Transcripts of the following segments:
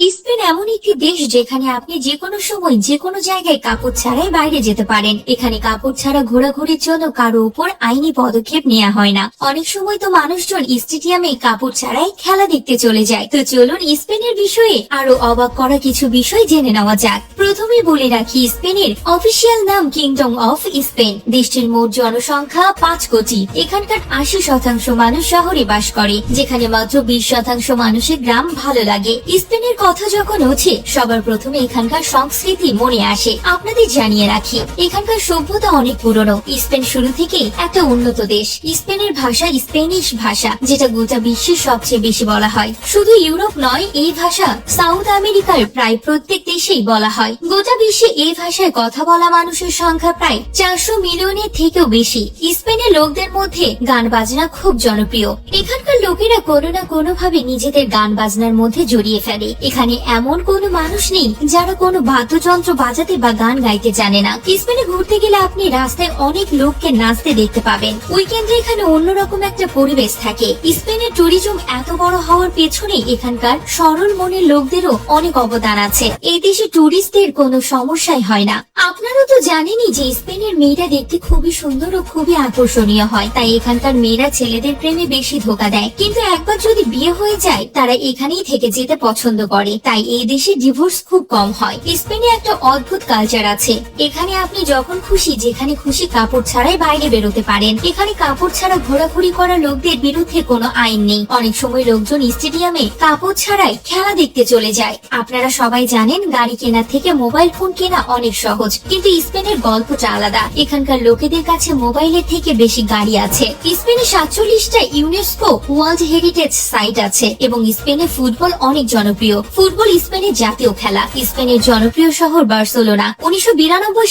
Spain এমন একটি দেশ যেখানে আপনি যে কোনো সময় যে কোনো জায়গায় কাপড় ছাড়াই বাইরে যেতে পারেন। এখানে কাপড় ছাড়া ঘোরাঘুরির জন্য কারও উপর আইনি পদক্ষেপ নেওয়া হয় না। অনেক সময় তো মানুষজন স্টেডিয়ামে কাপড় ছাড়াই খেলা দেখতে চলে যায়। তো চলুন স্পেনের বিষয়ে আরও অবাক করা কিছু বিষয় জেনে নেওয়া যাক। প্রথমে বলে রাখি স্পেনের অফিসিয়াল নাম কিংডম অফ স্পেন দেশটির মোট জনসংখ্যা পাঁচ কোটি। এখানকার আশি শতাংশ মানুষ শহরে বাস করে, যেখানে মাত্র বিশ শতাংশ মানুষের গ্রাম ভালো লাগে। স্পেনের কথা যখন ওঠে সবার প্রথমে এখানকার সংস্কৃতি মনে আসে। আপনাদের জানিয়ে রাখি, এখানকার সভ্যতা অনেক পুরনো। স্পেন শুরু থেকেই একটা উন্নত দেশ। স্পেনের ভাষা স্পেনিশ ভাষা, যেটা গোটা বিশ্বের সবচেয়ে বেশি বলা হয়। শুধু ইউরোপ নয়, এই ভাষা সাউথ আমেরিকার প্রায় প্রত্যেক দেশেই বলা হয়। গোটা বিশ্বে এই ভাষায় কথা বলা মানুষের সংখ্যা প্রায় চারশো মিলিয়নের থেকেও বেশি। স্পেনের লোকদের মধ্যে গান বাজনা খুব জনপ্রিয়। এখানকার লোকেরা কোনো না কোনো ভাবে নিজেদের গান বাজনার মধ্যে জড়িয়ে ফেলে। এখানে এমন কোনো মানুষ নেই যারা কোনো বাদ্যযন্ত্র বাজাতে বা গান গাইতে জানে না। স্পেনে ঘুরতে গেলে আপনি রাস্তায় অনেক লোককে নাচতে দেখতে পাবেন। উইকেন্ডে এখানে অন্যরকম একটা পরিবেশ থাকে। স্পেনের ট্যুরিজম এত বড় হওয়ার পেছনে এখানকার সরল মনের লোকদেরও অনেক অবদান আছে। এই দেশে ট্যুরিস্টদের কোনো সমস্যাই হয় না। আপনারা তো জানেনই যে স্পেনের মেয়েরা দেখতে খুবই সুন্দর ও খুবই আকর্ষণীয় হয়, তাই এখানকার মেয়েরা ছেলেদের প্রেমে বেশি ধোকা দেয়। কিন্তু একবার যদি বিয়ে হয়ে যায়, তারা এখানেই থেকে যেতে পছন্দ করে, তাই এই দেশে ডিভোর্স খুব কম হয়। স্পেনে একটা অদ্ভুত কালচার আছে। এখানে আপনি যখন খুশি, যেখানে খুশি কাপড় ছাড়াই বাইরে বেরোতে পারেন। এখানে কাপড় ছাড়া ঘোরাঘুরি করা লোকদের বিরুদ্ধে কোনো আইন নেই। অনেক সময় লোকজন স্টেডিয়ামে কাপড় ছাড়াই খেলা দেখতে চলে যায়। আপনারা সবাই জানেন, গাড়ি কেনার থেকে মোবাইল ফোন কেনা অনেক সহজ। কিন্তু স্পেনের গল্পটা আলাদা। এখানকার লোকেদের কাছে মোবাইলের থেকে বেশি গাড়ি আছে। স্পেনে সাতচল্লিশটা ইউনেস্কো ওয়ার্ল্ড হেরিটেজ সাইট আছে এবং স্পেনে ফুটবল অনেক জনপ্রিয়। ফুটবল স্পেনের জাতীয় খেলা। স্পেনের জনপ্রিয় শহর বার্সেলোনা। উনিশশো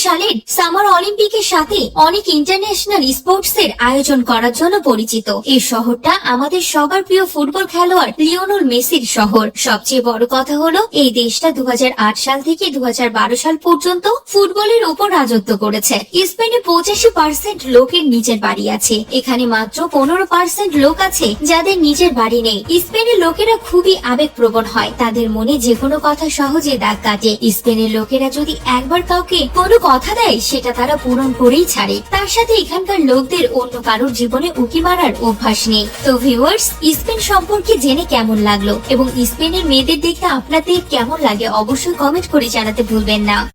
সালের সামার অলিম্পিকের সাথে অনেক ইন্টারন্যাশনাল স্পোর্টস এর আয়োজন করার জন্য পরিচিত। এই শহরটা আমাদের সবার প্রিয় ফুটবল খেলোয়াড় লিওনেল মেসির শহর। সবচেয়ে বড় কথা হলো, এই দেশটা দু হাজার আট সাল থেকে দু হাজার বারো সাল পর্যন্ত ফুটবলের উপর রাজত্ব করেছে। স্পেনে পঁচাশি পার্সেন্ট লোকের নিজের বাড়ি আছে। এখানে মাত্র পনেরো পার্সেন্ট লোক আছে যাদের নিজের বাড়ি নেই। স্পেনের লোকেরা খুবই আবেগপ্রবণ হয়। তাদের মনে যে কোনো কথা সহজে দাগ কাটে। স্পেনের লোকেরা যদি একবার কাউকে কোনো কথা দেয়, সেটা তারা পূরণ করেই ছাড়ে। তার সাথে এখানকার লোকদের অন্য কারোর জীবনে উকি মারার অভ্যাস নেই। তো ভিউয়ার্স স্পেন সম্পর্কে জেনে কেমন লাগল? এবং স্পেনের মেয়েদের দেখতে আপনাদের কেমন লাগে অবশ্যই কমেন্ট করে জানাতে ভুলবেন না।